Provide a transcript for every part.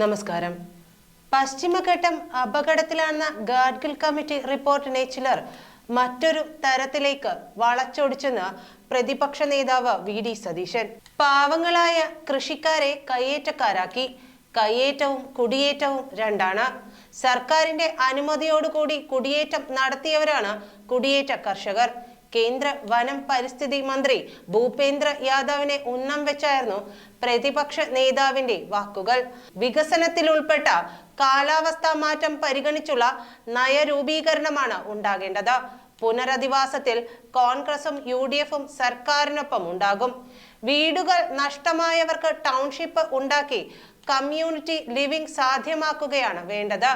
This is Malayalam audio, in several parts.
നമസ്കാരം. പശ്ചിമഘട്ടം അപകടത്തിലാണെന്ന ഗാഡ്ഗിൽ കമ്മിറ്റി റിപ്പോർട്ടിനെ ചിലർ മറ്റൊരു തരത്തിലേക്ക് വളച്ചൊടിച്ചെന്ന് പ്രതിപക്ഷ നേതാവ് വി ഡി സതീശൻ. പാവങ്ങളായ കൃഷിക്കാരെ കയ്യേറ്റക്കാരാക്കി. കയ്യേറ്റവും കുടിയേറ്റവും രണ്ടാണ്. സർക്കാരിന്റെ അനുമതിയോടുകൂടി കുടിയേറ്റം നടത്തിയവരാണ് കുടിയേറ്റ കർഷകർ. കേന്ദ്ര വനം പരിസ്ഥിതി മന്ത്രി ഭൂപേന്ദ്ര യാദവിനെ ഉന്നം വെച്ചായിരുന്നു പ്രതിപക്ഷ നേതാവിന്റെ വാക്കുകൾ. വികസനത്തിൽ ഉൾപ്പെട്ട കാലാവസ്ഥാ മാറ്റം പരിഗണിച്ചുള്ള നയരൂപീകരണമാണ് ഉണ്ടാകേണ്ടത്. പുനരധിവാസത്തിൽ കോൺഗ്രസും യു ഡി എഫും സർക്കാരിനൊപ്പം ഉണ്ടാകും. വീടുകൾ നഷ്ടമായവർക്ക് ടൗൺഷിപ്പ് ഉണ്ടാക്കി കമ്മ്യൂണിറ്റി ലിവിംഗ് സാധ്യമാക്കുകയാണ് വേണ്ടത്.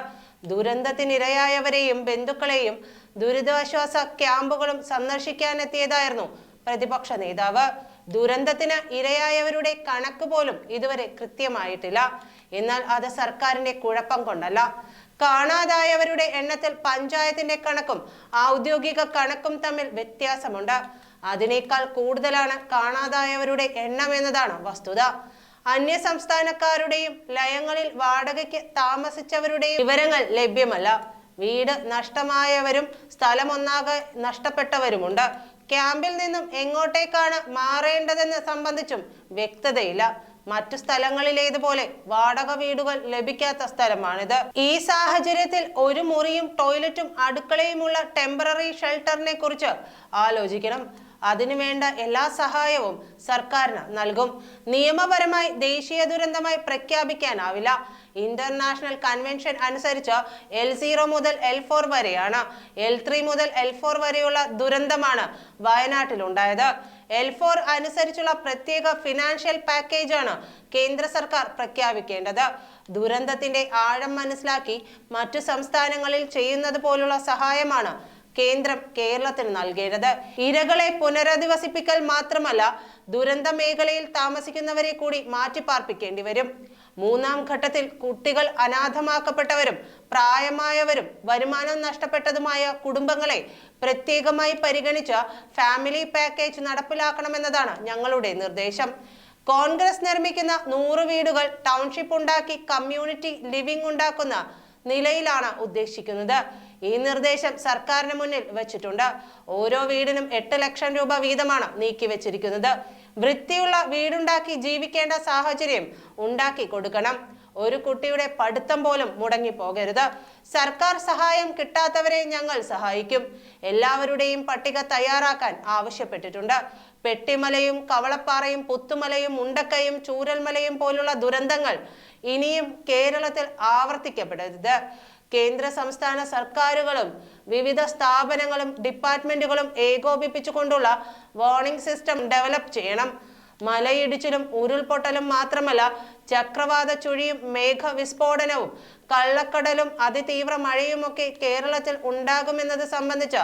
ദുരന്തത്തിനിരയായവരെയും ബന്ധുക്കളെയും ദുരിതാശ്വാസ ക്യാമ്പുകളും സന്ദർശിക്കാനെത്തിയതായിരുന്നു പ്രതിപക്ഷ നേതാവ്. ദുരന്തത്തിന് ഇരയായവരുടെ കണക്ക് പോലും ഇതുവരെ കൃത്യമായിട്ടില്ല. എന്നാൽ അത് സർക്കാരിന്റെ കുഴപ്പം കൊണ്ടല്ല. കാണാതായവരുടെ എണ്ണത്തിൽ പഞ്ചായത്തിന്റെ കണക്കും ഔദ്യോഗിക കണക്കും തമ്മിൽ വ്യത്യാസമുണ്ട്. അതിനേക്കാൾ കൂടുതലാണ് കാണാതായവരുടെ എണ്ണം എന്നതാണ് വസ്തുത. അന്യ സംസ്ഥാനക്കാരുടെയും ലയങ്ങളിൽ വാടകയ്ക്ക് താമസിച്ചവരുടെയും വിവരങ്ങൾ ലഭ്യമല്ല. വീട് നഷ്ടമായവരും സ്ഥലമൊന്നാകെ നഷ്ടപ്പെട്ടവരുമുണ്ട്. ക്യാമ്പിൽ നിന്നും എങ്ങോട്ടേക്കാണ് മാറേണ്ടതെന്ന് സംബന്ധിച്ചും വ്യക്തതയില്ല. മറ്റു സ്ഥലങ്ങളിലേതുപോലെ വാടക വീടുകൾ ലഭിക്കാത്ത സ്ഥലമാണിത്. ഈ സാഹചര്യത്തിൽ ഒരു മുറിയും ടോയ്ലറ്റും അടുക്കളയുമുള്ള ടെമ്പററി ഷെൽട്ടറിനെ കുറിച്ച് ആലോചിക്കണം. അതിനുവേണ്ട എല്ലാ സഹായവും സർക്കാരിന് നൽകും. നിയമപരമായി ദേശീയ ദുരന്തമായി പ്രഖ്യാപിക്കാനാവില്ല. ഇന്റർനാഷണൽ കൺവെൻഷൻ അനുസരിച്ച് എൽ സീറോ മുതൽ എൽ ഫോർ വരെയാണ്. എൽ ത്രീ മുതൽ എൽ ഫോർ വരെയുള്ള ദുരന്തമാണ് വയനാട്ടിലുണ്ടായത്. എൽ ഫോർ അനുസരിച്ചുള്ള പ്രത്യേക ഫിനാൻഷ്യൽ പാക്കേജാണ് കേന്ദ്ര സർക്കാർ പ്രഖ്യാപിക്കേണ്ടത്. ദുരന്തത്തിന്റെ ആഴം മനസ്സിലാക്കി മറ്റു സംസ്ഥാനങ്ങളിൽ ചെയ്യുന്നത് പോലുള്ള സഹായമാണ് കേന്ദ്രം കേരളത്തിന് നൽകേണ്ടത്. ഇരകളെ പുനരധിവസിപ്പിക്കൽ മാത്രമല്ല ദുരന്ത മേഖലയിൽ താമസിക്കുന്നവരെ കൂടി മാറ്റിപ്പാർപ്പിക്കേണ്ടി വരും. മൂന്നാം ഘട്ടത്തിൽ കുട്ടികൾ അനാഥമാക്കപ്പെട്ടവരും പ്രായമായവരും വരുമാനം നഷ്ടപ്പെട്ടതുമായ കുടുംബങ്ങളെ പ്രത്യേകമായി പരിഗണിച്ച് ഫാമിലി പാക്കേജ് നടപ്പിലാക്കണമെന്നതാണ് ഞങ്ങളുടെ നിർദ്ദേശം. കോൺഗ്രസ് നിർമ്മിക്കുന്ന നൂറ് വീടുകൾ ടൗൺഷിപ്പ് ഉണ്ടാക്കി കമ്മ്യൂണിറ്റി ലിവിംഗ് ഉണ്ടാക്കുന്ന നിലയിലാണ് ഉദ്ദേശിക്കുന്നത്. ഈ നിർദ്ദേശം സർക്കാരിന് മുന്നിൽ വെച്ചിട്ടുണ്ട്. ഓരോ വീടിനും എട്ട് ലക്ഷം രൂപ വീതമാണ് നീക്കി വെച്ചിരിക്കുന്നത്. വൃത്തിയുള്ള വീടുണ്ടാക്കി ജീവിക്കേണ്ട സാഹചര്യം ഉണ്ടാക്കി കൊടുക്കണം. ഒരു കുട്ടിയുടെ പഠിത്തം പോലും മുടങ്ങി പോകരുത് സർക്കാർ സഹായം കിട്ടാത്തവരെ ഞങ്ങൾ സഹായിക്കും. എല്ലാവരുടെയും പട്ടിക തയ്യാറാക്കാൻ ആവശ്യപ്പെട്ടിട്ടുണ്ട്. പെട്ടിമലയും കവളപ്പാറയും പുത്തുമലയും മുണ്ടക്കയും ചൂരൽമലയും പോലുള്ള ദുരന്തങ്ങൾ ഇനിയും കേരളത്തിൽ ആവർത്തിക്കപ്പെടരുത്. കേന്ദ്ര സംസ്ഥാന സർക്കാരുകളും വിവിധ സ്ഥാപനങ്ങളും ഡിപ്പാർട്ട്മെന്റുകളും ഏകോപിപ്പിച്ചുകൊണ്ടുള്ള വാർണിംഗ് സിസ്റ്റം ഡെവലപ്പ് ചെയ്യണം. മലയിടിച്ചിലും ഉരുൾപൊട്ടലും മാത്രമല്ല ചക്രവാത ചുഴിയും മേഘവിസ്ഫോടനവും കള്ളക്കടലും അതിതീവ്ര മഴയുമൊക്കെ കേരളത്തിൽ ഉണ്ടാകുമെന്നത് സംബന്ധിച്ച്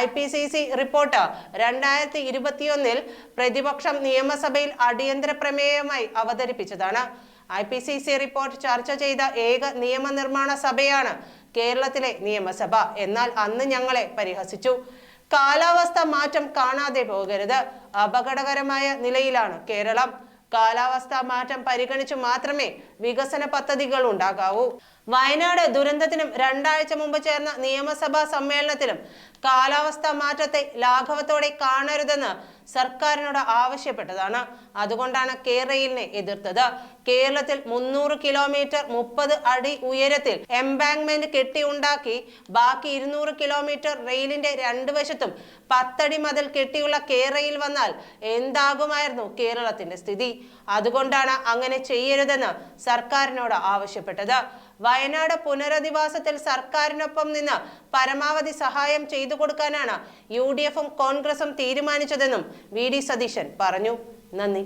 I P C C report രണ്ടായിരത്തി ഇരുപത്തിയൊന്നിൽ പ്രതിപക്ഷം നിയമസഭയിൽ അടിയന്തര പ്രമേയമായി അവതരിപ്പിച്ചതാണ്. I P C C report ചർച്ച ചെയ്ത ഏക നിയമനിർമ്മാണ സഭയാണ് കേരളത്തിലെ നിയമസഭ. എന്നാൽ അന്ന് ഞങ്ങളെ പരിഹസിച്ചു. കാലാവസ്ഥ മാറ്റം കാണാതെ പോകരുത്. അപകടകരമായ നിലയിലാണ് കേരളം. കാലാവസ്ഥാ മാറ്റം പരിഗണിച്ചു മാത്രമേ വികസന പദ്ധതികൾ ഉണ്ടാകാവൂ. വയനാട് ദുരന്തത്തിനും രണ്ടാഴ്ച മുമ്പ് ചേർന്ന നിയമസഭാ സമ്മേളനത്തിലും കാലാവസ്ഥാ മാറ്റത്തെ ലാഘവത്തോടെ കാണരുതെന്ന് സർക്കാരിനോട് ആവശ്യപ്പെട്ടതാണ്. അതുകൊണ്ടാണ് കേരളയിലിനെ എതിർത്തത്. കേരളത്തിൽ മുന്നൂറ് കിലോമീറ്റർ മുപ്പത് അടി ഉയരത്തിൽ എംബാങ്ക്മെന്റ് കെട്ടിയുണ്ടാക്കി ബാക്കി ഇരുന്നൂറ് കിലോമീറ്റർ റെയിലിന്റെ രണ്ട് വശത്തും പത്തടി മതിൽ കെട്ടിയുള്ള കേരളയിൽ വന്നാൽ എന്താകുമായിരുന്നു കേരളത്തിന്റെ സ്ഥിതി. അതുകൊണ്ടാണ് അങ്ങനെ ചെയ്യരുതെന്ന് സർക്കാരിനോട് ആവശ്യപ്പെട്ടത്. വയനാട് പുനരധിവാസത്തിൽ സർക്കാരിനൊപ്പം നിന്ന് പരമാവധി സഹായം ചെയ്തു കൊടുക്കാനാണ് യു ഡി എഫും കോൺഗ്രസും തീരുമാനിച്ചതെന്നും വി ഡി സതീശൻ പറഞ്ഞു. നന്ദി.